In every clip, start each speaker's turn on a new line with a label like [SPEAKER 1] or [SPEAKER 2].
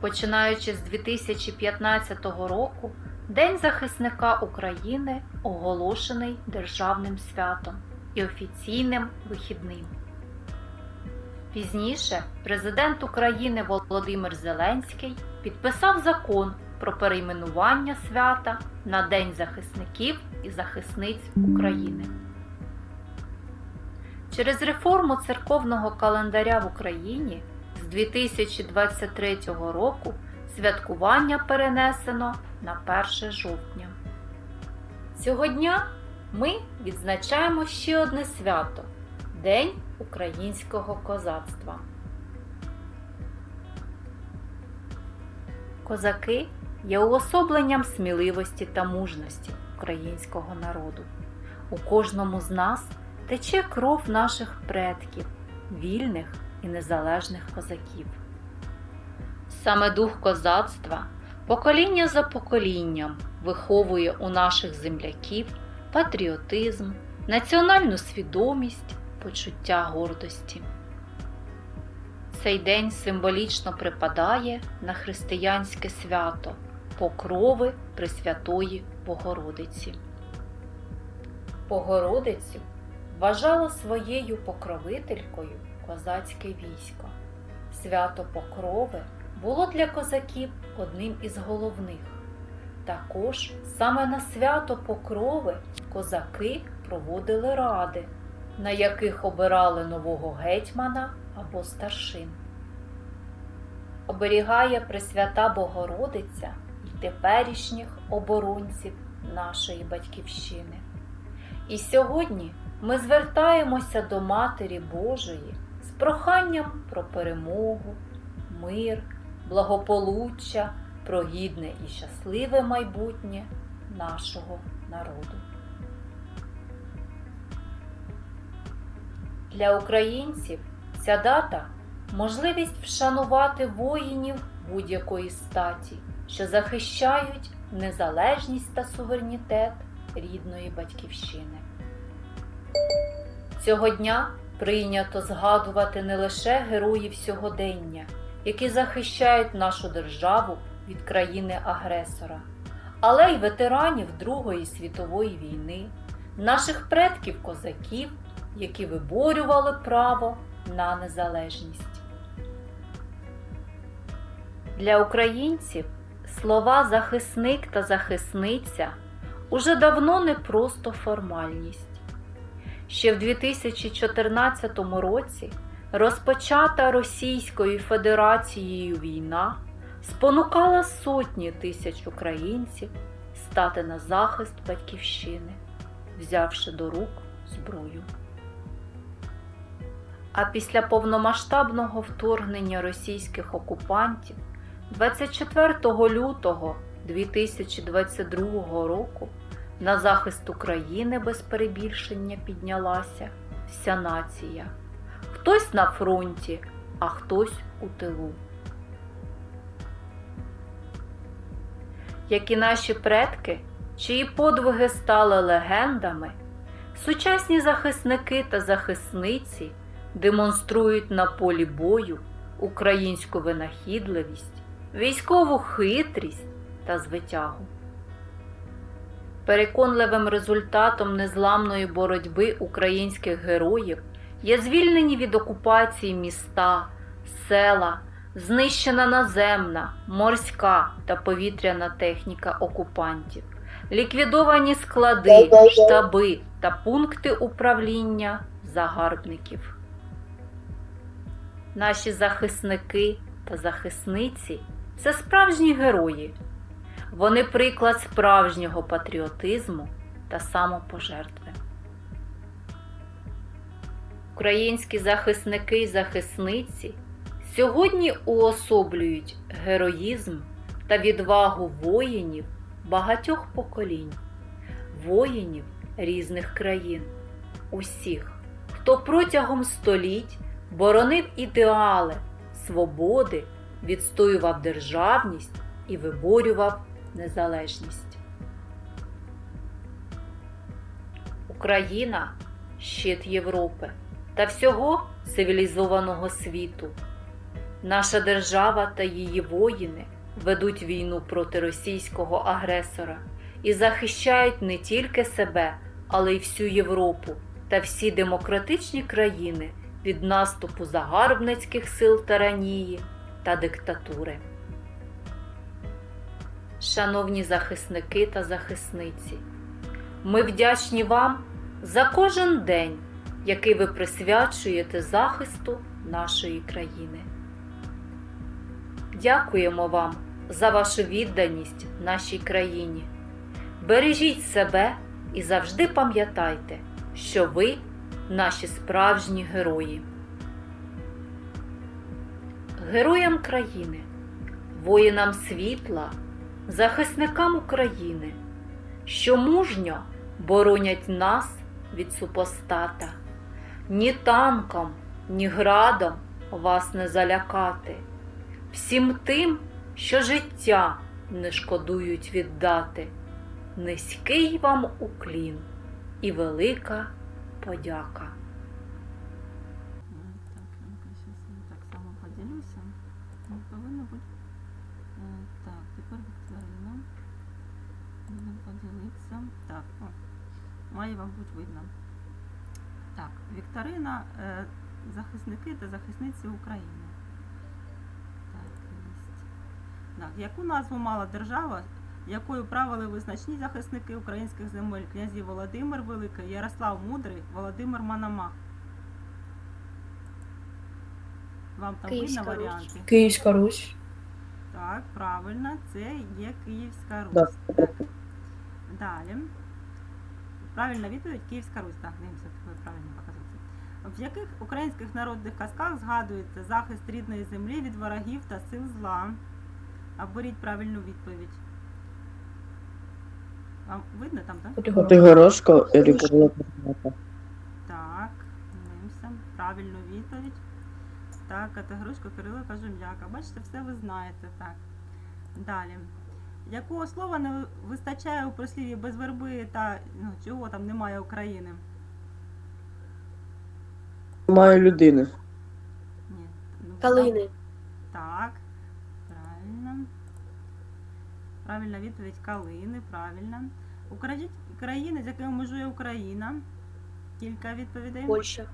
[SPEAKER 1] Починаючи з 2015 року, День захисника України оголошений державним святом і офіційним вихідним. Пізніше президент України Володимир Зеленський підписав закон про перейменування свята на День захисників і захисниць України. Через реформу церковного календаря в Україні з 2023 року святкування перенесено на 1 жовтня. Цього дня ми відзначаємо ще одне свято День українського козацтва. Козаки є уособленням сміливості та мужності українського народу. У кожному з нас тече кров наших предків, вільних і незалежних козаків. Саме дух козацтва покоління за поколінням виховує у наших земляків патріотизм, національну свідомість, почуття гордості. Цей день символічно припадає на християнське свято Покрови Пресвятої Богородиці. Богородицю вважало своєю покровителькою козацьке військо. Свято Покрови було для козаків одним із головних. Також саме на свято Покрови козаки проводили ради, на яких обирали нового гетьмана або старшин. Оберігає Пресвята Богородиця і теперішніх оборонців нашої батьківщини. І сьогодні ми звертаємося до Матері Божої проханням про перемогу, мир, благополуччя, про гідне і щасливе майбутнє нашого народу. Для українців ця дата можливість вшанувати воїнів будь-якої статі, що захищають незалежність та суверенітет рідної батьківщини. Цього дня прийнято згадувати не лише героїв сьогодення, які захищають нашу державу від країни-агресора, але й ветеранів Другої світової війни, наших предків-козаків, які виборювали право на незалежність. Для українців слова захисник та захисниця уже давно не просто формальність. Ще в 2014 році розпочата Російською Федерацією війна спонукала сотні тисяч українців стати на захист батьківщини, взявши до рук зброю. А після повномасштабного вторгнення російських окупантів 24 лютого 2022 року на захист України без перебільшення піднялася вся нація. Хтось на фронті, а хтось у тилу. Як і наші предки, чиї подвиги стали легендами, сучасні захисники та захисниці демонструють на полі бою українську винахідливість, військову хитрість та звитягу. Переконливим результатом незламної боротьби українських героїв є звільнені від окупації міста, села, знищена наземна, морська та повітряна техніка окупантів, ліквідовані склади, штаби та пункти управління загарбників. Наші захисники та захисниці це справжні герої. Вони приклад справжнього патріотизму та самопожертви. Українські захисники і захисниці сьогодні уособлюють героїзм та відвагу воїнів багатьох поколінь, воїнів різних країн, усіх, хто протягом століть боронив ідеали свободи, відстоював державність і виборював незалежність. Україна щит Європи та всього цивілізованого світу. Наша держава та її воїни ведуть війну проти російського агресора і захищають не тільки себе, але й всю Європу та всі демократичні країни від наступу загарбницьких сил таранії та диктатури. Шановні захисники та захисниці, ми вдячні вам за кожен день, який ви присвячуєте захисту нашої країни. Дякуємо вам за вашу відданість нашій країні. Бережіть себе і завжди пам'ятайте, що ви наші справжні герої. Героям країни, воїнам світла, захисникам України, що мужньо боронять нас від супостата. Ні танком, ні градом вас не залякати. Всім тим, що життя не шкодують віддати. Низький вам уклін і велика подяка.
[SPEAKER 2] Так, о, має вам бути видно. Так, Вікторина, е, захисники та захисниці України. Так. Так, яку назву мала держава, якою правили визначні захисники українських земель князі Володимир Великий, Ярослав Мудрий, Володимир Мономах? Вам там
[SPEAKER 3] Київська
[SPEAKER 2] видно
[SPEAKER 3] Русь.
[SPEAKER 2] варіанти?
[SPEAKER 3] Київська Русь.
[SPEAKER 2] Так, правильно, це є Київська Русь.
[SPEAKER 4] Да.
[SPEAKER 2] Так. Далі. Правильна відповідь Київська Русь. Так, дивимося, правильно показується. В яких українських народних казках згадується захист рідної землі від ворогів та сил зла? Оберіть правильну відповідь. Вам видно там, так?
[SPEAKER 3] Категорія.
[SPEAKER 4] Категорошко і Рікарло
[SPEAKER 2] Так, дивимося. Правильну відповідь. Так, категоричка Кирило Кажум'яка. Бачите, все ви знаєте. Так. Далі. Якого слова не вистачає у прислів'ї без верби та ну, чого там немає України?
[SPEAKER 4] Немає людини.
[SPEAKER 2] Ні. Ну,
[SPEAKER 3] Калини.
[SPEAKER 2] Так. Правильно. Правильна відповідь калини, правильно. Укажіть країни, з якими межує Україна. Кілька відповідей.
[SPEAKER 3] Польща.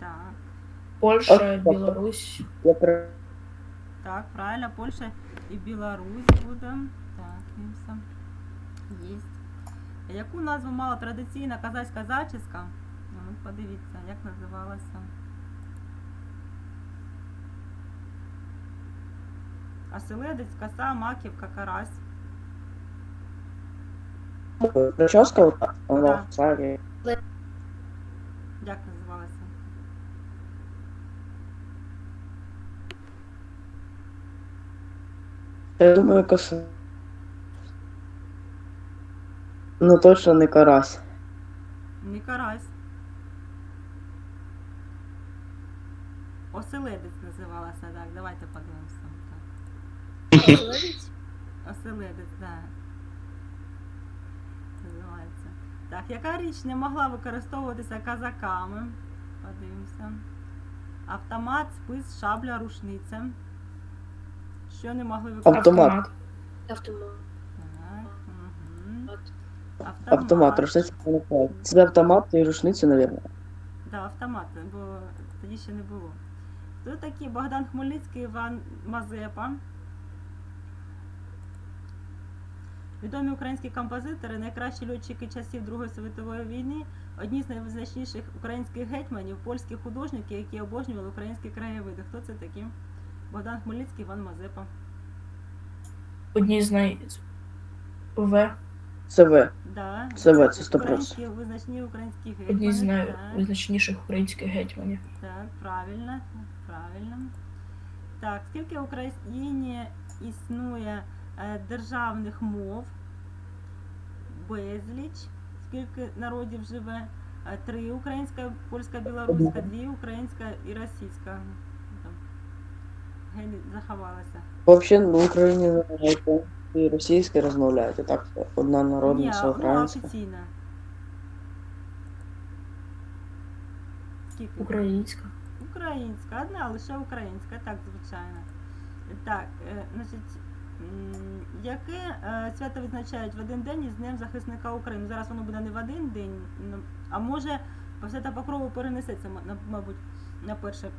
[SPEAKER 2] Так.
[SPEAKER 3] Польща, Білорусь.
[SPEAKER 4] Я
[SPEAKER 2] Так, правильно, Польща і Білорусь буде. Так, дивимося. Єсть. Яку назву мала традиційна казацька зачіска? Ну, подивіться, як називалася. Оселедець, коса, маківка, карась.
[SPEAKER 4] Прическа ота, вона
[SPEAKER 2] Так.
[SPEAKER 4] в.
[SPEAKER 2] Як називалася?
[SPEAKER 4] Я думаю, коса. Ну точно не карась.
[SPEAKER 2] Не карась. Оселедець називалася, так. Давайте подивимося. Так. Оселедець, так. Називається. Так, яка річ не могла використовуватися казаками? Подивимося. Автомат, спис, шабля, рушниця. Що не могли використовувати?
[SPEAKER 4] Автомат.
[SPEAKER 3] Автомат.
[SPEAKER 2] Так, угу. Автомат.
[SPEAKER 4] Автомат, рушниця не. Це автомат і рушниця, мабуть.
[SPEAKER 2] Да, автомат, бо тоді ще не було. Хто такі Богдан Хмельницький, Іван Мазепа? Відомі українські композитори, найкращі льотчики часів Другої світової війни, одні з найвизначніших українських гетьманів, польські художники, які обожнювали українські краєвиди. Хто це такі? Богдан Хмельницький, Іван Мазепа.
[SPEAKER 3] Одні з най... В.
[SPEAKER 4] Це В.
[SPEAKER 2] Да.
[SPEAKER 4] Це В, це 100%.
[SPEAKER 2] Українські, визначні українські гетьмани.
[SPEAKER 3] Одні з
[SPEAKER 2] так.
[SPEAKER 3] найвизначніших українських гетьманів.
[SPEAKER 2] Так, правильно, правильно. Так, скільки в Україні існує е, державних мов? Безліч. Скільки народів живе? Е, Три українська, польська, білоруська, дві українська і російська. Заховалася.
[SPEAKER 4] Взагалі в Україні знаєте, і російська розмовляють, а так одна народна,
[SPEAKER 2] ну,
[SPEAKER 4] українська.
[SPEAKER 2] офіційна. Скільки?
[SPEAKER 3] Українська.
[SPEAKER 2] українська, одна лише українська, так, звичайно. Так, е, значить, яке е, свято відзначають в один день із Днем захисника України? Зараз воно буде не в один день, а може по свята Покрову перенесеться, мабуть, на перше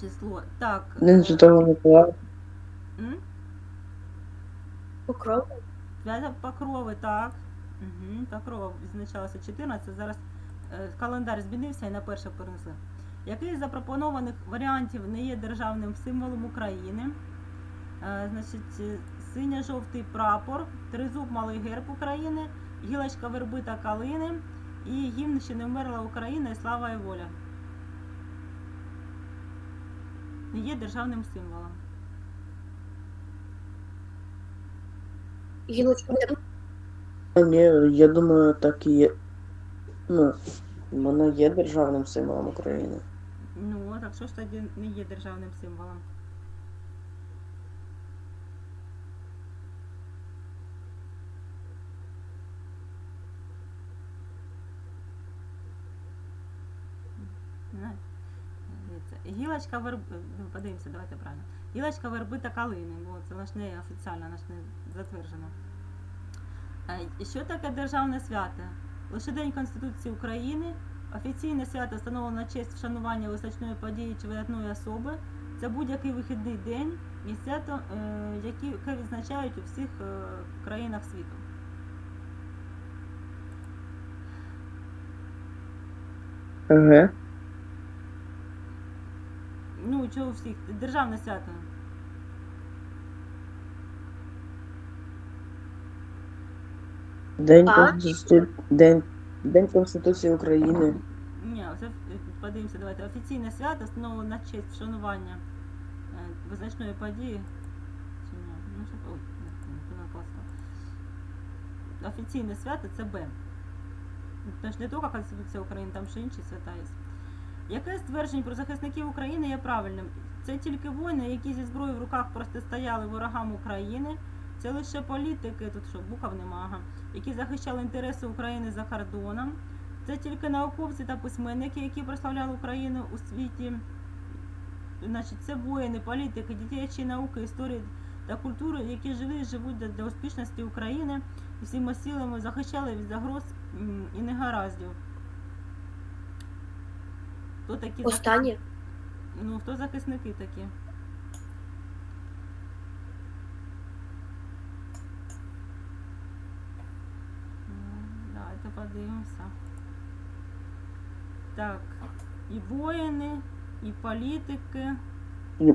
[SPEAKER 2] число. Так.
[SPEAKER 4] День
[SPEAKER 2] е,
[SPEAKER 4] Святого Миколая.
[SPEAKER 2] м?
[SPEAKER 3] Покров.
[SPEAKER 2] Свято Покрови, так. Угу, Покрова відзначалося 14, зараз е, календар змінився і на перше перенесли. Який з запропонованих варіантів не є державним символом України? Е, значить, е, синьо-жовтий прапор, тризуб малий герб України, гілочка верби та калини і гімн ще не вмерла Україна і слава і воля. Не є державним символом.
[SPEAKER 3] Гілочка.
[SPEAKER 4] А, Ні, я думаю, так і є. Ну, вона є державним символом України.
[SPEAKER 2] Ну, так що ж тоді не є державним символом? Знаєте, дивіться, Гілочка верби, подивимося, давайте правильно. Гілочка верби та калини, бо це наш не офіціально, наш не затверджено. Е, Що таке державне свято? Лише День Конституції України, Офіційне свято встановлено на честь вшанування визначної події чи видатної особи. Це будь-який вихідний день і свято, е, яке відзначають у всіх е, країнах світу.
[SPEAKER 4] Ага.
[SPEAKER 2] Чого у всіх? Державне свято.
[SPEAKER 4] День,
[SPEAKER 3] А?
[SPEAKER 4] Конститу... День... День Конституції України.
[SPEAKER 2] Ні, це е, подивимося, давайте. Офіційне свято встановлено на честь вшанування е, визначної події. Чи ні? Ну, що, ой, не написано. Офіційне свято це Б. Тож не тільки Конституція України, там ще інші свята є. Яке з тверджень про захисників України є правильним? Це тільки воїни, які зі зброєю в руках протистояли ворогам України. Це лише політики, тут що, букв нема, ага, які захищали інтереси України за кордоном. Це тільки науковці та письменники, які прославляли Україну у світі. Значить, це воїни, політики, дитячі науки, історії та культури, які жили і живуть для, успішності України і всіма силами захищали від загроз і негараздів. Хто такі захис-
[SPEAKER 3] Останнє.
[SPEAKER 2] Ну, хто захисники такі? Ну, Давайте подивимося. Так, і воїни, і політики,
[SPEAKER 4] І-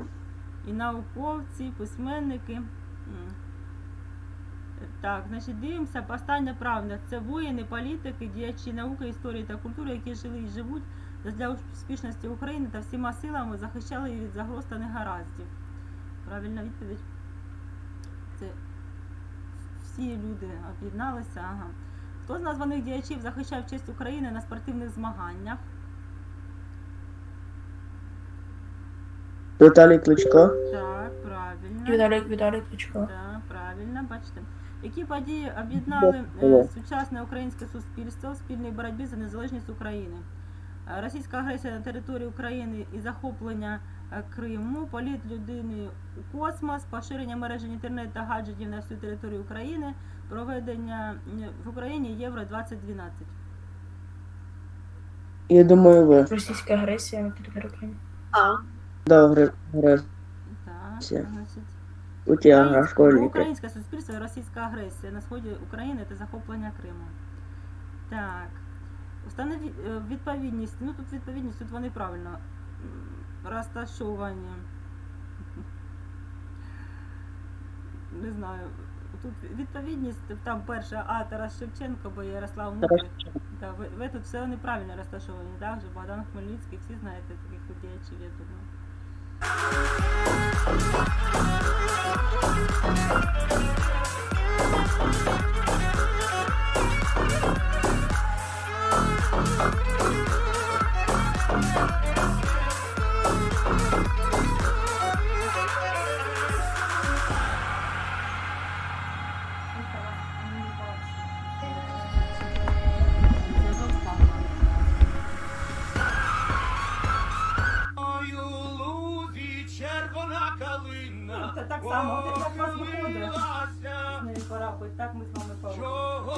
[SPEAKER 2] і науковці, і письменники. М. Так, значить, дивимося, остання правда. Це воїни, політики, діячі науки, історії та культури, які жили і живуть для успішності України та всіма силами захищали її від загроз та негараздів. Правильна відповідь. Це всі люди об'єдналися. Ага. Хто з названих діячів захищав честь України на спортивних змаганнях?
[SPEAKER 4] Віталій Кличко.
[SPEAKER 2] Так, правильно.
[SPEAKER 3] Віталік, Віталік Кличко.
[SPEAKER 2] Так, правильно, бачите. Які події об'єднали е, сучасне українське суспільство в спільній боротьбі за незалежність України? Російська агресія на території України і захоплення е, Криму, політ людини у космос, поширення мережі інтернет та гаджетів на всю територію України, проведення в Україні Євро 2012.
[SPEAKER 4] Я думаю, ви.
[SPEAKER 3] Російська агресія на території України.
[SPEAKER 1] А.
[SPEAKER 4] Да, гре... гре...
[SPEAKER 2] Так,
[SPEAKER 4] Все.
[SPEAKER 2] значить.
[SPEAKER 4] У тебе школьники.
[SPEAKER 2] Українське суспільство і російська агресія на сході України та захоплення Криму. Так. Установі е, відповідність. Ну тут відповідність, тут вони правильно розташовані. Не знаю. Тут відповідність, там перша А Тарас Шевченко, бо Ярослав Мудрий. Да, ви, ви тут все неправильно розташовані, так же Богдан Хмельницький, всі знаєте таких діячів, я думаю. Зв'язок впав.
[SPEAKER 5] Так само, от як вас виходить. З нею пора бути, так ми з вами поговоримо.